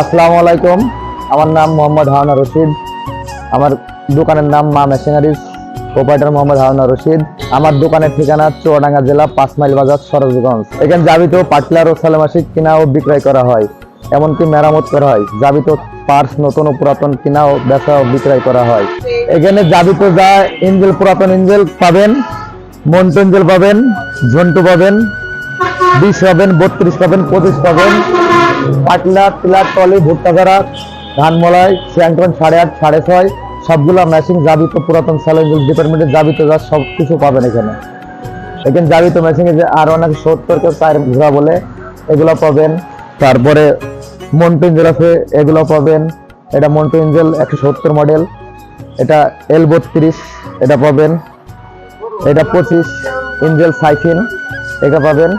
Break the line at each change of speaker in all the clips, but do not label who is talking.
আসসালামু আলাইকুম। আমার নাম মোহাম্মদ হাওনা রশিদ। আমার দোকানের নাম মা মেশিনারিজ। প্রোপাইটার মোহাম্মদ হাওনা রশিদ। আমার দোকানের ঠিকানা চুয়াডাঙ্গা জেলা পাঁচ মাইল বাজার সরোজগঞ্জ। এখানে যাবিত পাটলার ও সালেমাসিক কিনা ও বিক্রয় করা হয়, এমনকি মেরামত করা হয়। যাবিত পার্স নতুন ও পুরাতন কিনা ও বেচা ও বিক্রয় করা হয়। এখানে যাবিত যা ইঞ্জেল, পুরাতন ইঞ্জেল পাবেন, মন্টু ইঞ্জেল পাবেন, ঝন্টু পাবেন, বিশ পাবেন, বত্রিশ পাবেন, পঁচিশ পাবেন। পাটলা তিলার টলি ভুট্টা ধারা ধান মলাই সাড়ে আট, সাড়ে ছয়, সবগুলো মেশিন যাবিত পুরাতন স্যালেঞ্জ ডিপার্টমেন্টের যাবিত যা সব কিছু পাবেন এখানে। এখানে যাবিত মেশিনে যে আর অনেক সত্তর কেউ চার ঘোরা বলে, এগুলো পাবেন। তারপরে মন্টু ইঞ্জেল আছে, এগুলো পাবেন। এটা মন্টু ইঞ্জেল একশো সত্তর মডেল এটা এল বত্রিশ, এটা পাবেন। এটা পঁচিশ ইঞ্জেল সাইফিন এটা পাবেন।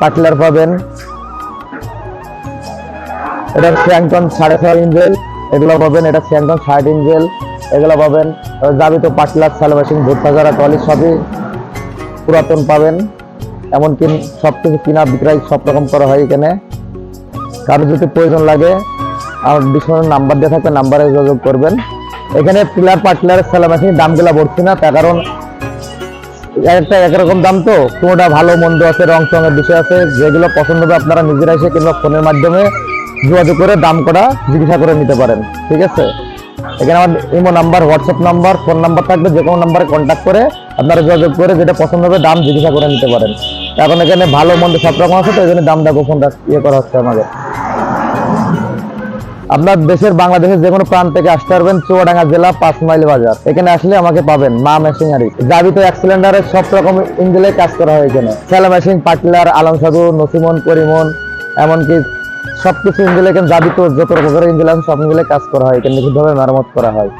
পাটলার পাবেন। এটা স্যাংটন সাড়ে ছয় ইঞ্জেল, এগুলো পাবেন, এটা স্যাংটন ষাট ইঞ্জেল, এগুলো পাবেন যাবি তো পাটলার সালমেশিন ভুট্টা যারা টলি সবই পুরাতন পাবেন, এমনকি সব কিছু কিনা বিক্রয় সব রকম করা হয় এখানে। কারও যদি প্রয়োজন লাগে, আমার ডিসকাউন্টের নাম্বার দেওয়া থাকবে নাম্বারে যোগাযোগ করবেন। এখানে পিলার পাটলার সালামেশিনের দামগুলো বলছি না, তার কারণ একটা একরকম দাম তো, কোনোটা ভালো, মন্দ আছে রং চঙের বিষয় আছে, যেগুলো পছন্দ হবে আপনারা নিজেরা এসে কিংবা ফোনের মাধ্যমে যোগাযোগ করে দাম করা জিজ্ঞাসা করে নিতে পারেন, ঠিক আছে? এখানে আমার imo number, WhatsApp number, phone number থাকবে, যে কোনো নাম্বারে কন্ট্যাক্ট করে আপনারা যোগাযোগ করে যেটা পছন্দ হবে দাম জিজ্ঞাসা করে নিতে পারেন। এখন এখানে ভালো, মন্দ সব রকম আছে তো, এই জন্য দামটা গোপন ইয়ে করা হচ্ছে আমাদের। আপনার দেশের, বাংলাদেশের যে কোনো প্রান্ত থেকে আসতে পারবেন, চুয়াডাঙ্গা জেলা, পাঁচ মাইল বাজার। এখানে আসলে আমাকে পাবেন মা মেশিনারি। যাবিত এক সিলিন্ডারের সব রকম ইঞ্জিনে কাজ করা হয় এখানে। সেলা মেশিন, পাটলার আলম সাধু নসিমন পরিমন এমনকি সবকিছু ইঞ্জিনে এখানে যাবিত যত রকমের ইঞ্জিন আছে সব ইঞ্জিনে কাজ করা হয়। এখানে নিখুঁতভাবে মেরামত করা হয়।